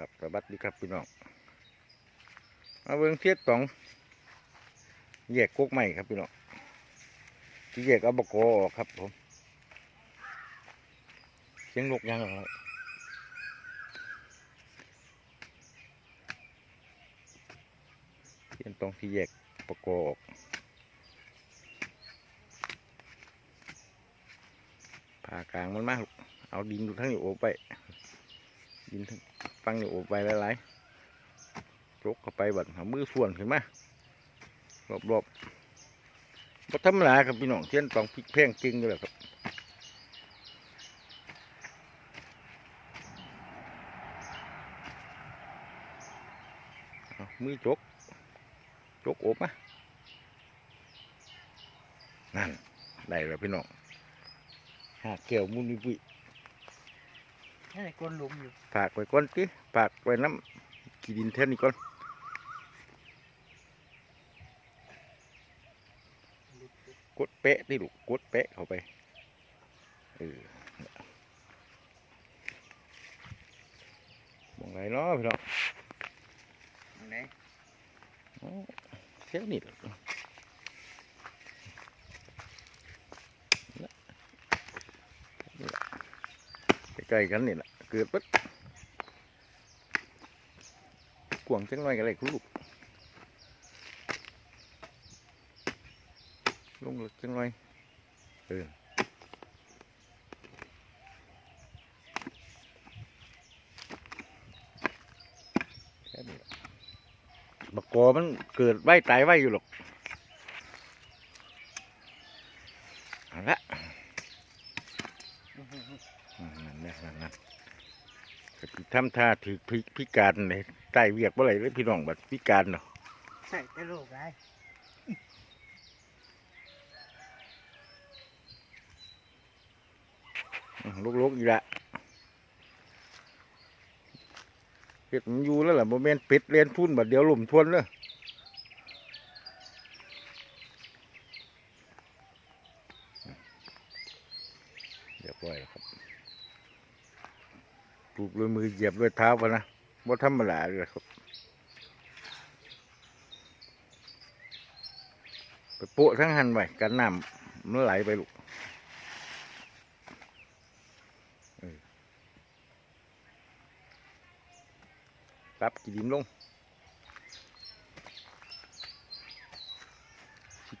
ครับสวัสดีครับพี่น้องมาเบิ่งเทียดสองแยกกกใหม่ครับพี่น้องที่แยกเอาบกโกออกครับผมเสียงนกยังอะไรเทียนตรงที่แยกบกโกออกผ่ากลางมันมากเอาดินทั้งอยู่โอบไปดินทั้ง ฟังอยู่โอบไปหลายๆจกเข้าไปบัดหามือส่วนขึ้นมารอบๆบ่ธรรมดาครับพี่น้องเทียนตองพริกแพงจริงเลยครับมือจกจกโอบมานั่น ได้แล้วพี่น้องหาแก้วมุนวิ นี่กวนหลุมอยู่ฝากไว้ก่อนติฝากไว้น้ำกีดินแท่นี้ก่อนกดเป๊ะที่ลูกกดเป๊ะเข้าไปเออมองไรเนาะพี่น้องไหนอ๋อเท่านี้แหละนี่ล่ะใกล้ๆกันนี่แหละ เกิดปั๊บกวงจังไรกันเลยคุณลูกลงหลึกจังไรเออแค่นี้ล่ะบักกอมันเกิดไว้ตายไว้อยู่หรอกเอาละ อืมนั่นนะนั่นนะก็สิ ทำท่าถือพิพิการในใต้เวียกบ่ไรเลยพี่น้องบัดพิการเนาะใช่แต่ลูกไงลุกๆอีกละเป็ดมันอยู่แล้วล่ะโมเมนเป็ดเรียนพุ่นบัดเดี๋ยวหลุมทวนเลยเรียบร้อยแล้วครับ ปลูกด้วยมือเหยียบด้วยเท้าพะนะบ่ธรรมดาเลยครับไปโปะทั้งหันไว้กันน้ำมันไหลไปลูกรับกี่ดินลง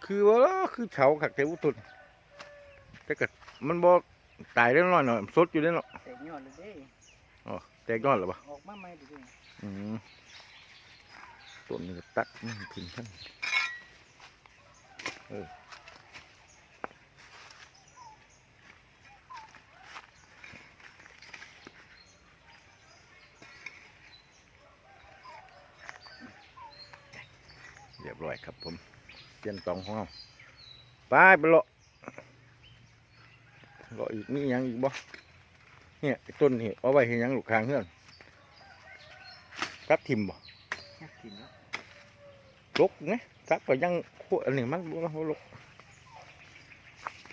คือว่าคือเฉาขักเทวุตุนแต่ก็มันบอกตายได้น้อยหน่อยสดอยู่ได้เนาะแต่ยอยเด้ อ๋อแตกยอดหรอปะออกมาใหม่ดิเด้อืมต้นนี้ก็ตัดนี่ทิ้งทั้งเออเรียบร้อยครับผมเตียนตองของเราไปไปเลาะเลาะอีกนี่ยังอีกบ่ เนี่ยต้นนี่เอาไว้ให้หยังลูกคางเฮือนครับทิมบ่นักกินแล้วลกไงซักก็ยังพวกอันนี้มันบ่ลก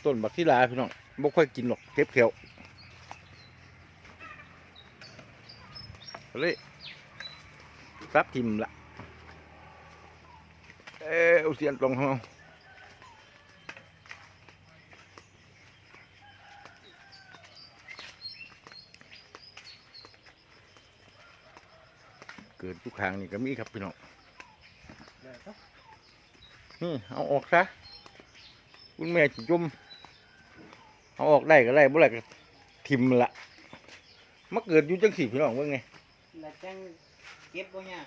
ต้นบักที่ลาพี่น้องบ่ค่อยกินหรอกเก็บเขียวเลยซับทิมละเออเสียนตรงของเรา เกิดทุกครั้งนี่ก็มีครับพี่น้องเดี๋ยวต้องนี่เอาออกซะคุณแม่จิจุ่มเอาออกได้ก็ได้บ่ได้ก็ทิมละมาเกิดอยู่จังสี่พี่น้องว่าไงแล้วจังเก็บบ่ยาก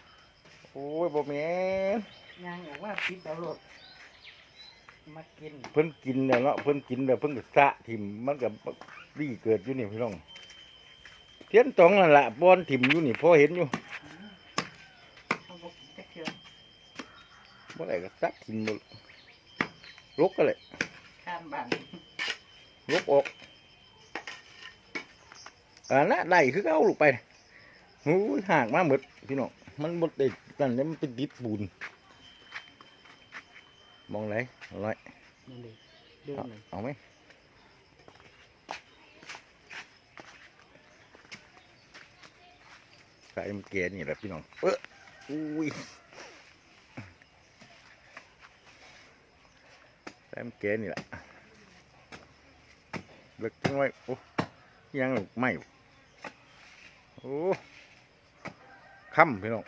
โอ้ยบ่แม่นยางออกว่าปิดเอาโลดมากินเพิ่นกินแล้วเนาะเพิ่นกินแล้วเพิ่นก็สะทิมมันก็รีเกิดอยู่นี่พี่น้องเทียนตองนั่นล่ะบอนทิมอยู่นี่พอเห็นอยู่ เอาบ่กินจักเทื่อ บ่ได้ก็สะทิมหมดลกก็เลยข้ามบ้านลกออกอ่านะได้คือเอาลูกไปหูยหากมาหมดพี่น้องมันบ่ได้นั่นเนี่ยมันเป็นดิดปูนมองไหนเอาไรนั่นดิเดินเอาเลยเอาไหมสายมันแก่นี่แหละพี่น้องเอออุ้ย สายมันแก่นี่แหละเลิกจังไว้โอ้ยังหรอกไม่โอ้ค่ำพี่น้อง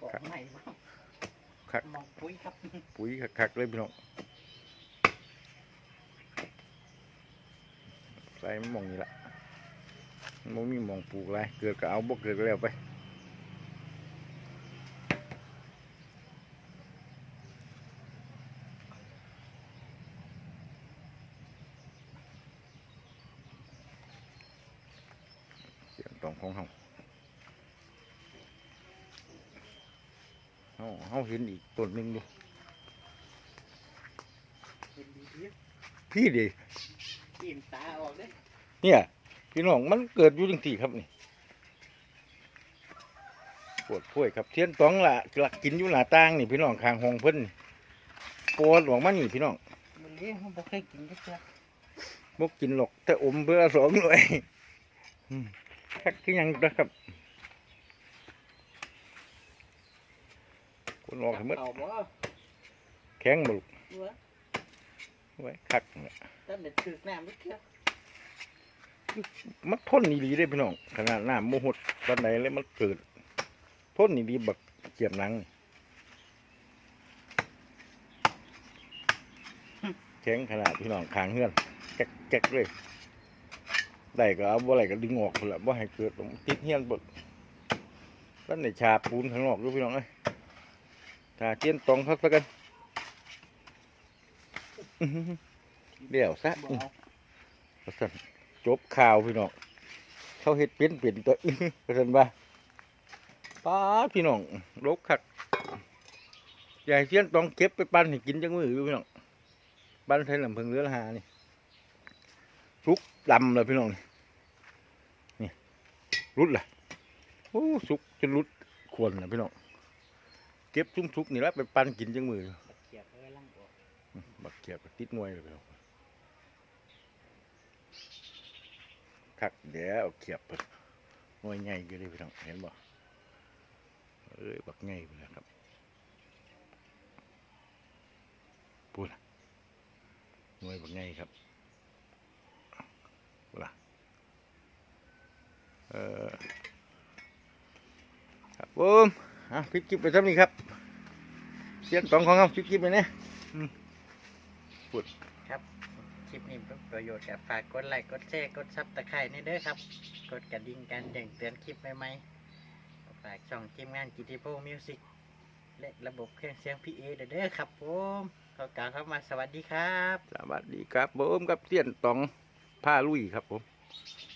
กอกใหม่บ้างคักมองปุ้ยครับปุ๋ยคักๆเลยพี่น้องใส่มันหมองนี่ละมันมีหมองปลูกอะไรเกิดก็เอาบ่เกิดก็แล้วไป เสียงตอง ของเฮาเฮาเฮาเห็นอีกต้นหนึ่งอยู่เห็นดีเดียวพี่ดิกินตาออกเด้อเนี่ยพี่น้องมันเกิดอยู่จังที่ครับนี่ปวดพ้วยครับเทียนตองละหลักกินอยู่หน้าต่างนี่พี่น้องข้างห้องเพิ่นปวดออกมานี่พี่น้องมันเลี้ยงมันบ่เคยกินจักเทื่อบ่กินหรอกแต่อมเพื่อสองหน่วยอืม คักคือหยังนะครับคนออกให้หมดเอาบ่แข็งบ่ลูกตัวไว้คักเนี่ยตั้งแต่ถึกน้ำจักเทื่อมันทนนี่ดีได้พี่น้องขนาดน้ำโมหดตอนไหนเลยมันเกิดทนนี่ดีบักเจียบหนังแข็งขนาดพี่น้องขางเฮือนแก๊กแก๊กเลย ได้ก็เอาบ่อะไรก็ดึงออกพุ่นละบ่ให้เกิดตรงติดเฮียนเบดแล้วในชาปูนข้างนอกด้วยพี่น้องเอ้ยถ้าเจียนตองเขาซะกันเดี๋ยวซะบ่อื้อเอาว่าซั่นจบข่าวพี่น้องเขาเฮ็ดเป็นเป็นตัวอื้อว่าซั่นว่าป้าพี่น้องรกคักใหญ่เสียนตองเก็บไปปั้นให้กินจังมืออยู่พี่น้องปั้นใช้ลำพิงเรือหานี่ สุกดำเลยพี่น้องนี่รุดล่ะโอ้สุกจนรุดควรนะพี่น้องเก็บซุ้มสุกนี่ละไปปั้นกินจังมือเกียบเอาไว้ล่างออกบักเกียบติดหน่วยเลยพี่น้องคักเดี๋ยวเอาเกียบไปหน่วยใหญ่อยู่เลยพี่น้องเห็นบ่เอ้ยบักใหญ่ไปแล้วครับพูดล่ะหน่วยบักใหญ่ครับพูดล่ะ เออครับผมอะคลิปคลิปไปทำนี้ครับ เสียนสองของเขาคลิปคลิปไปเนี่ยคลิปนี้เป็นประโยชน์กับฝากกดไลค์ กดแชร์ กดซับตะไคร้นี่เด้อครับ กดกระดิ่งการแจ้งเตือนคลิปใหม่ๆฝากช่องทีมงานกิติโพมิวสิกและระบบเครื่องเสียงพีเอเด้อครับผมขอกล่าวเข้ามาสวัสดีครับ สวัสดีครับผมกับเสียนตองผ้าลุยครับผมค